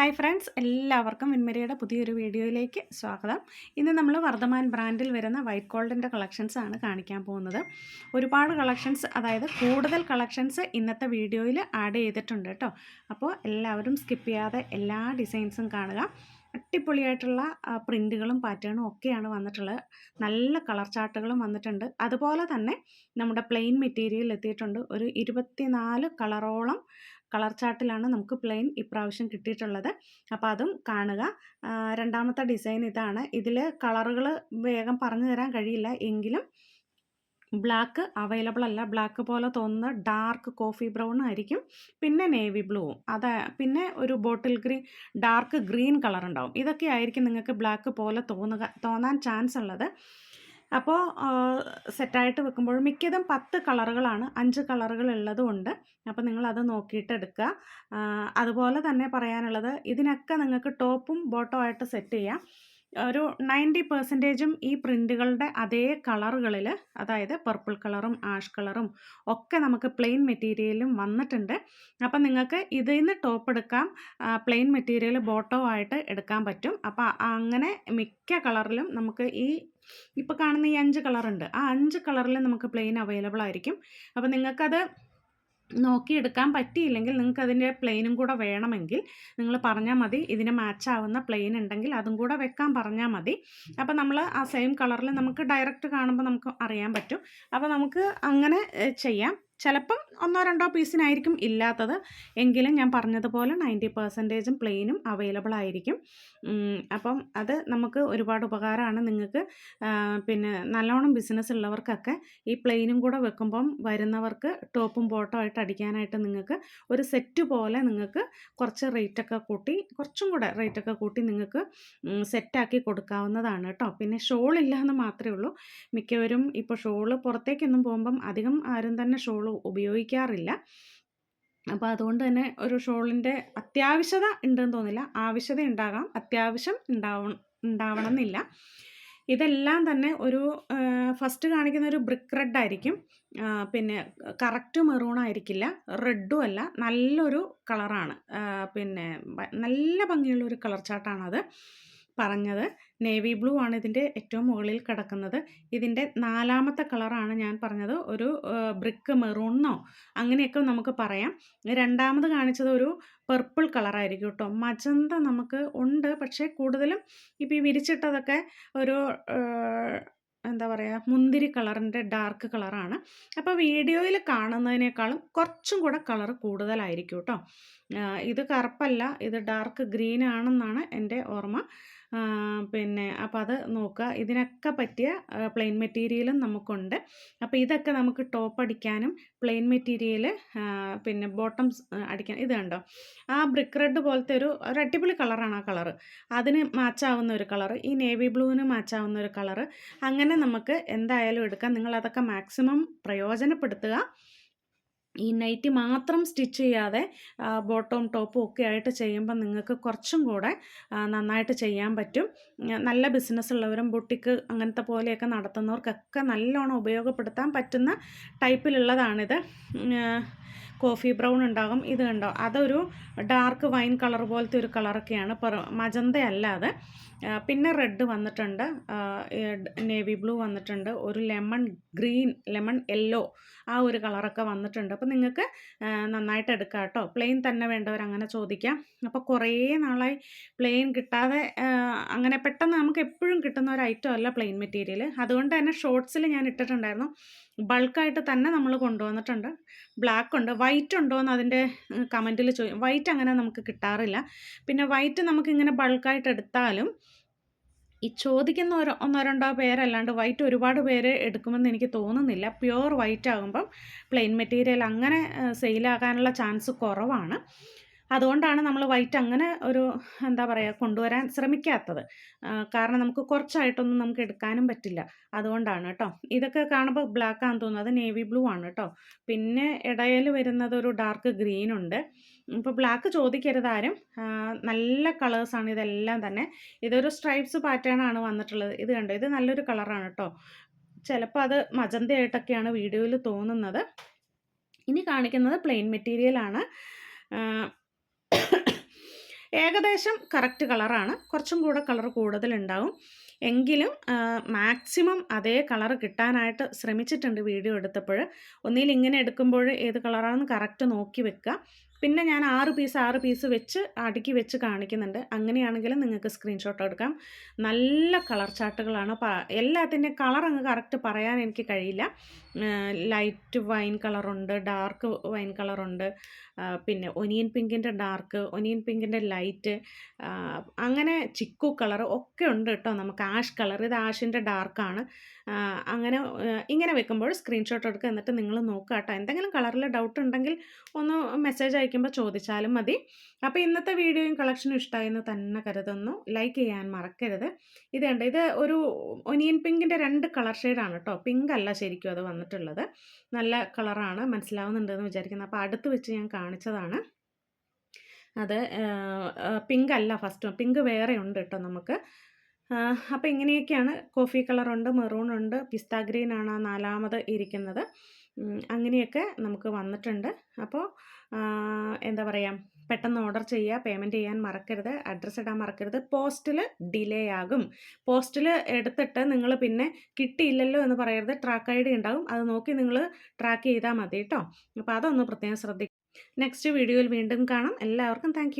Hi friends എല്ലാവർക്കും വിൻമരിയുടെ പുതിയൊരു വീഡിയോയിലേക്ക് സ്വാഗതം. ഇന്ന് നമ്മൾ വർദ്ധമാൻ ബ്രാൻഡിൽ വരുന്ന വൈറ്റ് ഗോൾഡിന്റെ കളക്ഷൻസ് ആണ് കാണിക്കാൻ പോകുന്നത്. ഒരുപാട് കളക്ഷൻസ് അതായത് കൂടുതൽ കളക്ഷൻസ് ഇന്നത്തെ വീഡിയോയിൽ ആഡ് ചെയ്തിട്ടുണ്ട് കേട്ടോ. അപ്പോൾ എല്ലാവരും സ്കിപ്പ് ചെയ്യാതെ എല്ലാ ഡിസൈൻസും കാണുക. അടിപൊളിയായിട്ടുള്ള പ്രിന്റുകളും പാറ്റേണും ഒക്കെയാണ് വന്നിട്ടുള്ളത്. നല്ല കളർ ചാർട്ടുകളും വന്നിട്ടുണ്ട്. അതുപോലെ തന്നെ നമ്മുടെ പ്ലെയിൻ മെറ്റീരിയൽ എത്തിയിട്ടുണ്ട്. ഒരു ഇരുപത്തിനാല് കളറോളം കളർ ചാർട്ടിലാണ് നമുക്ക് പ്ലെയിൻ ഇപ്രാവശ്യം കിട്ടിയിട്ടുള്ളത്. അപ്പോൾ അതും കാണുക. രണ്ടാമത്തെ ഡിസൈൻ ഇതാണ്. ഇതിൽ കളറുകൾ വേഗം പറഞ്ഞു തരാൻ കഴിയില്ല. എങ്കിലും ബ്ലാക്ക് അവൈലബിൾ അല്ല. ബ്ലാക്ക് പോലെ തോന്നുന്ന ഡാർക്ക് കോഫി ബ്രൗൺ ആയിരിക്കും. പിന്നെ നേവി ബ്ലൂവും അത് പിന്നെ ഒരു bottle green dark green colour ഉണ്ടാവും. ഇതൊക്കെ ആയിരിക്കും നിങ്ങൾക്ക് ബ്ലാക്ക് പോലെ തോന്നുക തോന്നാൻ ചാൻസ് ഉള്ളത്. അപ്പോൾ സെറ്റായിട്ട് വെക്കുമ്പോൾ മിക്കതും പത്ത് കളറുകളാണ്. അഞ്ച് കളറുകൾ ഉള്ളതുകൊണ്ട് അപ്പോൾ നിങ്ങൾ അത് നോക്കിയിട്ട് എടുക്കുക അതുപോലെ തന്നെ പറയാനുള്ളത് ഇതിനൊക്കെ നിങ്ങൾക്ക് ടോപ്പും ബോട്ടവും ആയിട്ട് സെറ്റ് ചെയ്യാം. ഒരു നയന്റി പെർസെന്റേജും ഈ പ്രിന്റുകളുടെ അതേ കളറുകളിൽ അതായത് പർപ്പിൾ കളറും ആഷ് കളറും ഒക്കെ നമുക്ക് പ്ലെയിൻ മെറ്റീരിയലും വന്നിട്ടുണ്ട്. അപ്പം നിങ്ങൾക്ക് ഇതിൽ നിന്ന് ടോപ്പ് എടുക്കാം. പ്ലെയിൻ മെറ്റീരിയൽ ബോട്ടോ ആയിട്ട് എടുക്കാൻ പറ്റും. അപ്പോൾ അങ്ങനെ മിക്ക കളറിലും നമുക്ക് ഈ ഇപ്പോൾ കാണുന്ന ഈ അഞ്ച് കളറുണ്ട്. ആ അഞ്ച് കളറിൽ നമുക്ക് പ്ലെയിൻ അവൈലബിൾ ആയിരിക്കും. അപ്പോൾ നിങ്ങൾക്കത് നോക്കിയെടുക്കാൻ പറ്റിയില്ലെങ്കിൽ നിങ്ങൾക്ക് അതിന്റെ പ്ലെയിനും കൂടെ വേണമെങ്കിൽ നിങ്ങൾ പറഞ്ഞാൽ മതി. ഇതിന് മാച്ച് ആവുന്ന പ്ലെയിൻ ഉണ്ടെങ്കിൽ അതും കൂടെ വെക്കാൻ പറഞ്ഞാൽ മതി. അപ്പോൾ നമ്മൾ ആ സെയിം കളറിൽ നമുക്ക് ഡയറക്റ്റ് കാണുമ്പോൾ നമുക്ക് അറിയാൻ പറ്റും. അപ്പോൾ നമുക്ക് അങ്ങനെ ചെയ്യാം. ചിലപ്പം ഒന്നോ രണ്ടോ പീസിനായിരിക്കും ഇല്ലാത്തത്. എങ്കിലും ഞാൻ പറഞ്ഞതുപോലെ നയന്റി പെർസെന്റേജും പ്ലെയിനും അവൈലബിൾ ആയിരിക്കും. അപ്പം അത് നമുക്ക് ഒരുപാട് ഉപകാരമാണ് നിങ്ങൾക്ക്. പിന്നെ നല്ലോണം ബിസിനസ് ഉള്ളവർക്കൊക്കെ ഈ പ്ലെയിനും കൂടെ വെക്കുമ്പം വരുന്നവർക്ക് ടോപ്പും ബോട്ടോ ആയിട്ട് അടിക്കാനായിട്ട് നിങ്ങൾക്ക് ഒരു സെറ്റ് പോലെ നിങ്ങൾക്ക് കുറച്ച് റേറ്റൊക്കെ കൂട്ടി കുറച്ചും കൂടെ റേറ്റൊക്കെ കൂട്ടി നിങ്ങൾക്ക് സെറ്റാക്കി കൊടുക്കാവുന്നതാണ് കേട്ടോ. പിന്നെ ഷോൾ എന്ന് മാത്രമേ ഉള്ളൂ. മിക്കവരും ഇപ്പോൾ ഷോൾ പുറത്തേക്കൊന്നും പോകുമ്പം അധികം ആരും തന്നെ ഷോൾ ഉപയോഗിക്കാറില്ല. അപ്പോൾ അതുകൊണ്ട് തന്നെ ഒരു ഷോളിന്റെ അത്യാവശ്യത ഉണ്ടെന്ന് തോന്നില്ല. ആവശ്യത ഉണ്ടാകാം. അത്യാവശ്യം ഉണ്ടാവണം ഉണ്ടാവണം എന്നില്ല ഇതെല്ലാം തന്നെ ഒരു ഫസ്റ്റ് കാണിക്കുന്ന ഒരു ബ്രിക്ക് റെഡ് ആയിരിക്കും. പിന്നെ കറക്റ്റ് മെറൂൺ ആയിരിക്കില്ല. റെഡും അല്ല. നല്ലൊരു കളറാണ്. പിന്നെ നല്ല ഭംഗിയുള്ള ഒരു കളർ ചാട്ടാണത് പറഞ്ഞത്. നേവി ബ്ലൂ ആണ് ഇതിന്റെ ഏറ്റവും മുകളിൽ കിടക്കുന്നത്. ഇതിന്റെ നാലാമത്തെ കളറാണ് ഞാൻ പറഞ്ഞത്. ഒരു ബ്രിക്ക് മെറൂണെന്നോ അങ്ങനെയൊക്കെ നമുക്ക് പറയാം. രണ്ടാമത് കാണിച്ചത് ഒരു പർപ്പിൾ കളറായിരിക്കും കേട്ടോ. മജന്ത നമുക്ക് ഉണ്ട് പക്ഷേ കൂടുതലും ഇപ്പോൾ ഈ വിരിച്ചിട്ടതൊക്കെ ഒരു എന്താ പറയുക മുന്തിരി കളറിന്റെ ഡാർക്ക് കളറാണ്. അപ്പോൾ വീഡിയോയിൽ കാണുന്നതിനേക്കാളും കുറച്ചും കൂടെ കളർ കൂടുതലായിരിക്കും കേട്ടോ. ഇത് കറുപ്പല്ല ഇത് ഡാർക്ക് ഗ്രീൻ ആണെന്നാണ് എന്റെ ഓർമ്മ. പിന്നെ അപ്പോൾ അത് നോക്കുക ഇതിനൊക്കെ പറ്റിയ പ്ലെയിൻ മെറ്റീരിയലും നമുക്കുണ്ട്. അപ്പോൾ ഇതൊക്കെ നമുക്ക് ടോപ്പ് അടിക്കാനും പ്ലെയിൻ മെറ്റീരിയൽ പിന്നെ ബോട്ടംസ് അടിക്കാൻ ഇത് കണ്ടോ? ആ ബ്രിക്ക് റെഡ് പോലത്തെ ഒരു ഒരു അടിപൊളി കളറാണ് ആ കളറ് അതിന് മാച്ചാവുന്ന ഒരു കളറ് ഈ നേവി ബ്ലൂവിന് മാച്ചാവുന്ന ഒരു കളറ് അങ്ങനെ നമുക്ക് എന്തായാലും എടുക്കാം. നിങ്ങളതൊക്കെ മാക്സിമം പ്രയോജനപ്പെടുത്തുക. ഈ നൈറ്റി മാത്രം സ്റ്റിച്ച് ചെയ്യാതെ ബോട്ടവും ടോപ്പും ഒക്കെ ആയിട്ട് ചെയ്യുമ്പോൾ നിങ്ങൾക്ക് കുറച്ചും കൂടെ നന്നായിട്ട് ചെയ്യാൻ പറ്റും. നല്ല ബിസിനസ് ഉള്ളവരും ബുട്ടിക്ക് അങ്ങനത്തെ പോലെയൊക്കെ നടത്തുന്നവർക്കൊക്കെ നല്ലോണം ഉപയോഗപ്പെടുത്താൻ പറ്റുന്ന ടൈപ്പിലുള്ളതാണിത്. കോഫി ബ്രൗൺ ഉണ്ടാകും. ഇത് കണ്ടോ? അതൊരു ഡാർക്ക് വൈൻ കളർ പോലത്തെ ഒരു കളറൊക്കെയാണ്. മജന്ത അല്ലാതെ പിന്നെ റെഡ് വന്നിട്ടുണ്ട്. നേവി ബ്ലൂ വന്നിട്ടുണ്ട്. ഒരു ലെമൺ ഗ്രീൻ ലെമൺ യെല്ലോ ആ ഒരു കളറൊക്കെ വന്നിട്ടുണ്ട്. അപ്പോൾ നിങ്ങൾക്ക് നന്നായിട്ട് എടുക്കാം കേട്ടോ. പ്ലെയിൻ തന്നെ വേണ്ടവർ അങ്ങനെ ചോദിക്കാം. അപ്പോൾ കുറേ നാളായി പ്ലെയിൻ കിട്ടാതെ അങ്ങനെ പെട്ടെന്ന് നമുക്ക് എപ്പോഴും കിട്ടുന്ന ഒരു ഐറ്റം അല്ല പ്ലെയിൻ മെറ്റീരിയൽ അതുകൊണ്ട് തന്നെ ഷോർട്സിൽ ഞാൻ ഇട്ടിട്ടുണ്ടായിരുന്നു. ബൾക്കായിട്ട് തന്നെ നമ്മൾ കൊണ്ടുവന്നിട്ടുണ്ട്. ബ്ലാക്ക് ഉണ്ട്. വൈറ്റ് ഉണ്ടോ എന്ന് അതിന്റെ കമന്റിൽ ചോദിക്കും വൈറ്റ് അങ്ങനെ നമുക്ക് കിട്ടാറില്ല. പിന്നെ വൈറ്റ് നമുക്കിങ്ങനെ ബൾക്കായിട്ട് എടുത്താലും ഈ ചോദിക്കുന്ന ഒരു ഒന്നോ രണ്ടോ പേരല്ലാണ്ട് വൈറ്റ് ഒരുപാട് പേര് എടുക്കുമെന്ന് എനിക്ക് തോന്നുന്നില്ല. പ്യുവർ വൈറ്റ് ആകുമ്പം പ്ലെയിൻ മെറ്റീരിയൽ അങ്ങനെ സെയിലാകാനുള്ള ചാൻസ് കുറവാണ്. അതുകൊണ്ടാണ് നമ്മൾ വൈറ്റ് അങ്ങനെ ഒരു എന്താ പറയുക കൊണ്ടുവരാൻ ശ്രമിക്കാത്തത്. കാരണം നമുക്ക് കുറച്ചായിട്ടൊന്നും നമുക്ക് എടുക്കാനും പറ്റില്ല. അതുകൊണ്ടാണ് കേട്ടോ. ഇതൊക്കെ കാണുമ്പോൾ ബ്ലാക്ക് ആണെന്ന് തോന്നുന്നത് നേവി ബ്ലൂ ആണ് കേട്ടോ. പിന്നെ ഇടയിൽ വരുന്നത് ഒരു ഡാർക്ക് ഗ്രീൻ ഉണ്ട്. ഇപ്പോൾ ബ്ലാക്ക് ചോദിക്കരുത് ആരും. നല്ല കളേഴ്സാണ് ഇതെല്ലാം തന്നെ. ഇതൊരു സ്ട്രൈപ്സ് പാറ്റേൺ ആണ് വന്നിട്ടുള്ളത്. ഇത് കണ്ടോ? ഇത് നല്ലൊരു കളറാണ് കേട്ടോ. ചിലപ്പോൾ അത് മജന്തയായിട്ടൊക്കെയാണ് വീഡിയോയിൽ തോന്നുന്നത്. ഇനി കാണിക്കുന്നത് പ്ലെയിൻ മെറ്റീരിയലാണ് ഏകദേശം കറക്റ്റ് കളറാണ്. കുറച്ചും കൂടെ കളർ കൂടുതലുണ്ടാവും. എങ്കിലും മാക്സിമം അതേ കളർ കിട്ടാനായിട്ട് ശ്രമിച്ചിട്ടുണ്ട് വീഡിയോ എടുത്തപ്പോൾ. ഒന്നിൽ ഇങ്ങനെ എടുക്കുമ്പോൾ ഏത് കളറാണെന്ന് കറക്റ്റ് നോക്കി വെക്കുക. പിന്നെ ഞാൻ ആറ് പീസ് ആറ് പീസ് വെച്ച് അടുക്കി വെച്ച് കാണിക്കുന്നുണ്ട്. അങ്ങനെയാണെങ്കിലും നിങ്ങൾക്ക് സ്ക്രീൻഷോട്ട് എടുക്കാം. നല്ല കളർ ചാർട്ടുകളാണ്. എല്ലാത്തിന്റെയും കളർ അങ്ങ് കറക്റ്റ് പറയാൻ എനിക്ക് കഴിയില്ല. ലൈറ്റ് വൈൻ കളറുണ്ട് ഡാർക്ക് വൈൻ കളറുണ്ട്. പിന്നെ ഒനിയൻ പിങ്കിന്റെ ഡാർക്ക് ഒനിയൻ പിങ്കിന്റെ ലൈറ്റ് അങ്ങനെ ചിക്കു കളർ ഒക്കെ ഉണ്ട് കേട്ടോ നമുക്ക് ആഷ് കളർ ഇത് ആഷിന്റെ ഡാർക്കാണ്. അങ്ങനെ ഇങ്ങനെ വെക്കുമ്പോൾ സ്ക്രീൻഷോട്ട് എടുക്കുക എന്നിട്ട് നിങ്ങൾ നോക്കുക കേട്ടോ. എന്തെങ്കിലും കളറിൽ ഡൗട്ട് ഉണ്ടെങ്കിൽ ഒന്ന് മെസ്സേജ് അയക്കുമ്പോൾ ചോദിച്ചാലും മതി. അപ്പോൾ ഇന്നത്തെ വീഡിയോയും കളക്ഷനും ഇഷ്ടമായെന്ന് തന്നെ കരുതുന്നു. ലൈക്ക് ചെയ്യാൻ മറക്കരുത്. ഇത് കണ്ട് ഇത് ഒരു ഒനിയൻ പിങ്കിന്റെ രണ്ട് കളർ ഷെയ്ഡാണ് കേട്ടോ. പിങ്ക് അല്ല ശരിക്കും അത് വന്നിട്ടുള്ളത്. നല്ല കളറാണ്. മനസ്സിലാവുന്നുണ്ടെന്ന് വിചാരിക്കുന്നത് അപ്പോൾ അടുത്ത് വെച്ച് ഞാൻ കാണിച്ചതാണ്. അത് പിങ്ക് അല്ല ഫസ്റ്റ് പിങ്ക് വേറെ ഉണ്ട് കേട്ടോ നമുക്ക്. അപ്പോൾ ഇങ്ങനെയൊക്കെയാണ്. കോഫി കളറുണ്ട് മെറൂൺ ഉണ്ട് പിസ്ത ആണ് നാലാമത് ഇരിക്കുന്നത്. അങ്ങനെയൊക്കെ നമുക്ക് വന്നിട്ടുണ്ട്. അപ്പോൾ എന്താ പറയുക പെട്ടെന്ന് ഓർഡർ ചെയ്യുക പേയ്മെന്റ് ചെയ്യാൻ മറക്കരുത് അഡ്രസ്സ് ഇടാൻ മറക്കരുത്. പോസ്റ്റിൽ ഡിലേ ആകും. പോസ്റ്റിൽ എടുത്തിട്ട് നിങ്ങൾ പിന്നെ കിട്ടിയില്ലല്ലോ എന്ന് പറയരുത്. ട്രാക്ക് ഐ ഉണ്ടാകും. അത് നോക്കി നിങ്ങൾ ട്രാക്ക് ചെയ്താൽ മതി കേട്ടോ. അപ്പോൾ അതൊന്ന് പ്രത്യേകം ശ്രദ്ധിക്കുക നെക്സ്റ്റ് വീഡിയോയിൽ വീണ്ടും കാണാം. എല്ലാവർക്കും താങ്ക്